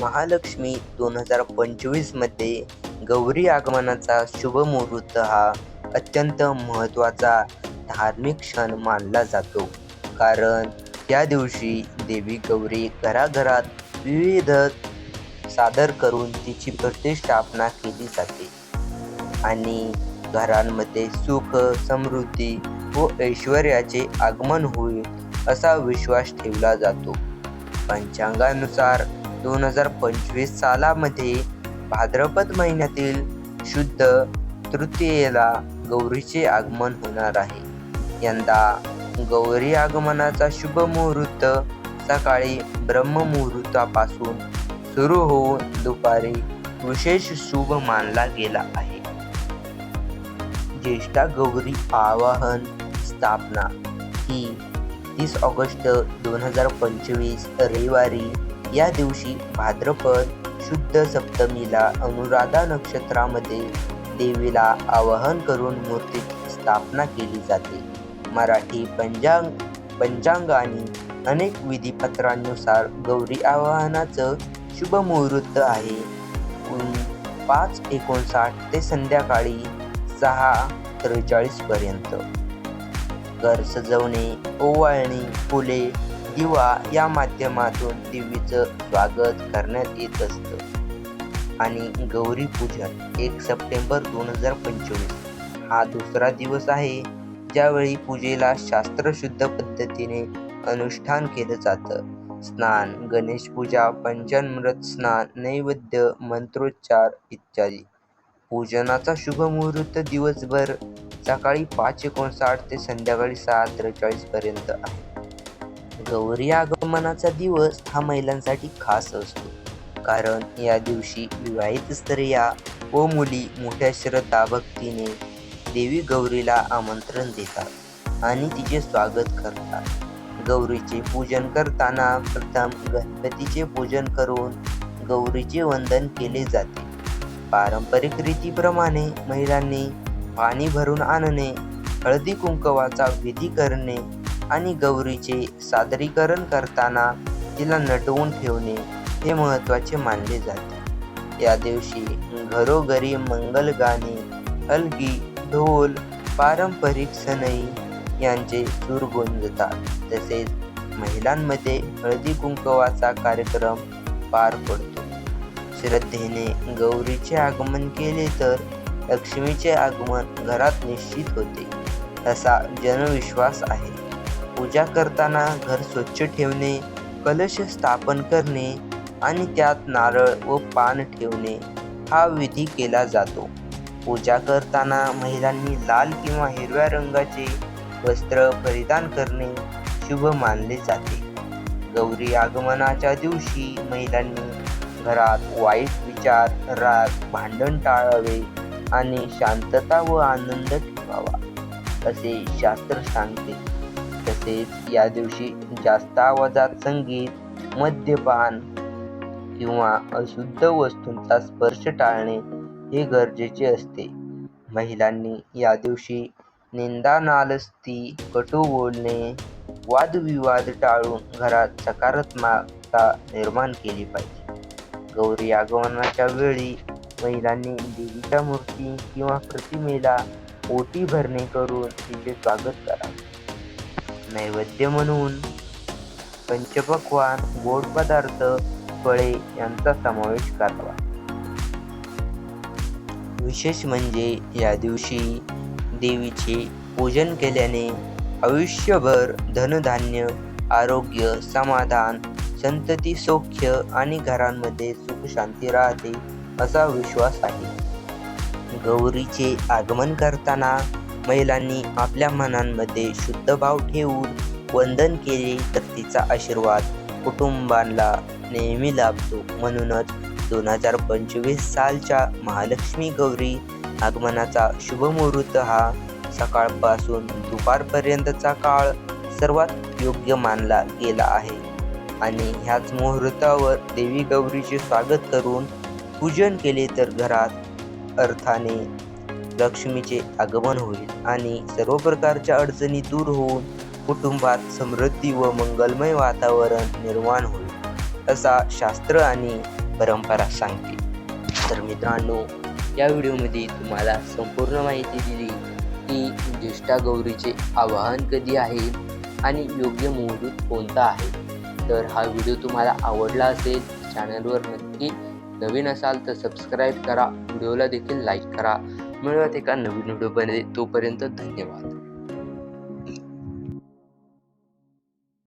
महालक्ष्मी दोन हजार पंचवीसमध्ये गौरी आगमनाचा शुभ मुहूर्त हा अत्यंत महत्त्वाचा धार्मिक क्षण मानला जातो. कारण या दिवशी देवी गौरी घराघरात विविध सादर करून तिची प्रतिष्ठापना केली जाते. आणि घरांमध्ये सुख समृद्धी व ऐश्वर्याचे आगमन होईल असा विश्वास ठेवला जातो. पंचांगानुसार दोन हजार पंचवीस सालामध्ये भाद्रपद महिन्यातील शुद्ध तृतीयेला गौरीचे आगमन होणार आहे. यंदा गौरी आगमनाचा शुभ मुहूर्त सकाळी ब्रह्ममुहूर्तापासून सुरू होऊन दुपारी विशेष शुभ मानला गेला आहे. ज्येष्ठा गौरी आवाहन स्थापना ही तीस ऑगस्ट दोन हजार पंचवीस रविवारी या दिवशी भाद्रपद शुद्ध सप्तमीला अनुराधा नक्षत्रामध्ये देवीला आवाहन करून मूर्तीची स्थापना केली जाते. मराठी पंचांग पंचांग आणि अनेक विधीपत्रांनुसार गौरी आवाहनाचं शुभ मुहूर्त आहे. पाच एकोणसाठ ते संध्याकाळी सहा त्रेचाळीसपर्यंत घर सजवणे ओवाळणे फुले दिवा या माध्यमातून देवीचं स्वागत करण्यात येत असतं. आणि गौरी पूजन एक सप्टेंबर दोन हजार पंचवीस हा दुसरा दिवस आहे ज्यावेळी पूजेला शास्त्रशुद्ध पद्धतीने अनुष्ठान केलं जातं. स्नान गणेश पूजा पंचामृत स्नान नैवेद्य मंत्रोच्चार इत्यादी. पूजनाचा शुभ मुहूर्त दिवसभर सकाळी पाच एकोणसाठ ते संध्याकाळी सहा त्रेचाळीस पर्यंत आहे. गौरी आगमनाचा दिवस हा महिलांसाठी खास असतो. कारण या दिवशी विवाहित स्त्रिया व मुली मोठ्या श्रद्धा भक्तीने देवी गौरीला आमंत्रण देतात आणि तिचे स्वागत करतात. गौरीचे पूजन करताना प्रथम गणपतीचे पूजन करून गौरीचे वंदन केले जाते. पारंपरिक रीतीप्रमाणे महिलांनी पाणी भरून आणणे हळदी कुंकवाचा विधी करणे आणि गौरीचे सादरीकरण करताना तिला नटवून ठेवणे हे महत्त्वाचे मानले जाते. या दिवशी घरोघरी मंगल गाणे हलगी ढोल पारंपरिक सनई यांचे सूर गुंजतात. तसेच महिलांमध्ये हळदी कुंकवाचा कार्यक्रम पार पडतो. श्रद्धेने गौरीचे आगमन केले तर लक्ष्मीचे आगमन घरात निश्चित होते. असा जनविश्वास आहे. पूजा करताना घर स्वच्छ ठेवणे कलश स्थापन करणे आणि त्यात नारळ व पान ठेवणे हा विधी केला जातो. पूजा करताना महिलांनी लाल किंवा हिरव्या रंगाचे वस्त्र परिधान करणे शुभ मानले जाते. गौरी आगमनाच्या दिवशी महिलांनी घरात वाईट विचार राग भांडण टाळावे आणि शांतता व आनंद ठेवावा असे शास्त्र सांगते. तसेच या दिवशी जास्त आवाजात संगीत मद्यपान किंवा अशुद्ध वस्तूंचा स्पर्श टाळणे हे गरजेचे असते. महिलांनी या दिवशी निंदा नालस्ती कटू बोलणे वादविवाद टाळून घरात सकारात्मकता निर्माण केली पाहिजे. गौरी आगमनाच्या वेळी महिलांनी देवीच्या मूर्ती किंवा प्रतिमेला ओटी भरणे करून तिचे स्वागत करावे. नैवेद्य म्हणून पंचपक्वान गोड पदार्थ फळे यांचा समावेश करावा. विशेष म्हणजे या दिवशी देवीचे पूजन केल्याने आयुष्यभर धनधान्य आरोग्य समाधान संतती सौख्य आणि घरांमध्ये सुख शांती राहते असा विश्वास आहे. गौरीचे आगमन करताना महिलांनी आपल्या मनांमध्ये शुद्ध भाव ठेवून वंदन केले तर तिचा आशीर्वाद कुटुंबांना नेहमी लाभतो. म्हणूनच दोन हजार पंचवीस सालच्या महालक्ष्मी गौरी आगमनाचा शुभ मुहूर्त हा सकाळपासून दुपारपर्यंतचा काळ सर्वात योग्य मानला गेला आहे. आणि ह्याच मुहूर्तावर देवी गौरीचे स्वागत करून पूजन केले तर घरात अर्थाने लक्ष्मीचे आगमन होईल आणि सर्व प्रकारच्या अडचणी दूर होऊन कुटुंबात समृद्धी व मंगलमय वातावरण निर्माण होईल असा शास्त्र आणि परंपरा सांगते. तर मित्रांनो या व्हिडिओमध्ये तुम्हाला संपूर्ण माहिती दिली की ज्येष्ठा गौरीचे आवाहन कधी आहे आणि योग्य मुहूर्त कोणता आहे. तर हा व्हिडिओ तुम्हाला आवडला असेल चॅनलवर नक्की नवीन असाल तर सबस्क्राईब करा व्हिडिओला देखील लाईक करा. मिळवत एका नवीन व्हिडिओ व्हिडिओमध्ये तोपर्यंत धन्यवाद.